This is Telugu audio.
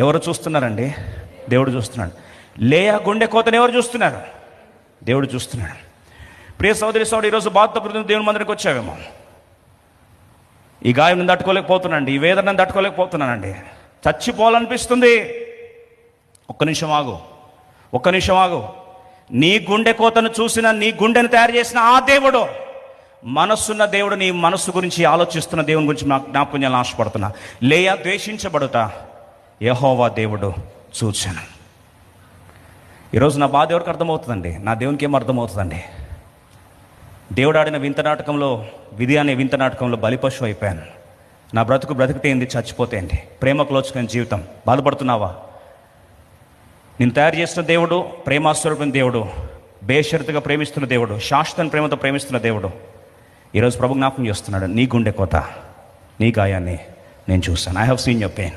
ఎవరు చూస్తున్నారండి? దేవుడు చూస్తున్నాడు. లేయా గుండె కోతను ఎవరు చూస్తున్నారు? దేవుడు చూస్తున్నాడు. ప్రియ సోదరి సోదరు ఈరోజు బాధపడుతున్న దేవుని మందిరికి వచ్చావేమో? ఈ గాయం నేను తట్టుకోలేకపోతున్నానండి ఈ వేదన నేను తట్టుకోలేకపోతున్నానండి. చచ్చిపోవాలనిపిస్తుంది. ఒక్క నిమిషం ఆగు. ఒక్క నిమిషం ఆగు. నీ గుండె కోతను చూసిన నీ గుండెను తయారు చేసిన ఆ దేవుడు మనస్సున్న దేవుడు నీ మనస్సు గురించి ఆలోచిస్తున్న దేవుని గురించి నాకు జ్ఞాపకం చేయాలని ఆశపడుతున్నా. లేయా ద్వేషించబడుతా. యహోవా దేవుడు చూచాను ఈరోజు నా బాధ ఎవరికి అర్థమవుతుందండి? నా దేవునికి ఏం అర్థమవుతుందండి? దేవుడు ఆడిన వింత నాటకంలో విధి అనే వింత నాటకంలో బలిపశు అయిపోయాను. నా బ్రతుకు బ్రతికితేంది చచ్చిపోతేంది ప్రేమకు లోచుకునే జీవితం. బాధపడుతున్నావా? నేను తయారు చేసిన దేవుడు ప్రేమాస్వరూపిన దేవుడు బేషరతుగా ప్రేమిస్తున్న దేవుడు శాశ్వత ప్రేమతో ప్రేమిస్తున్న దేవుడు ఈరోజు ప్రభు జ్ఞాపకం చేస్తున్నాడు. నీ గుండె కోత నీ గాయాన్ని నేను చూస్తాను I have seen your pain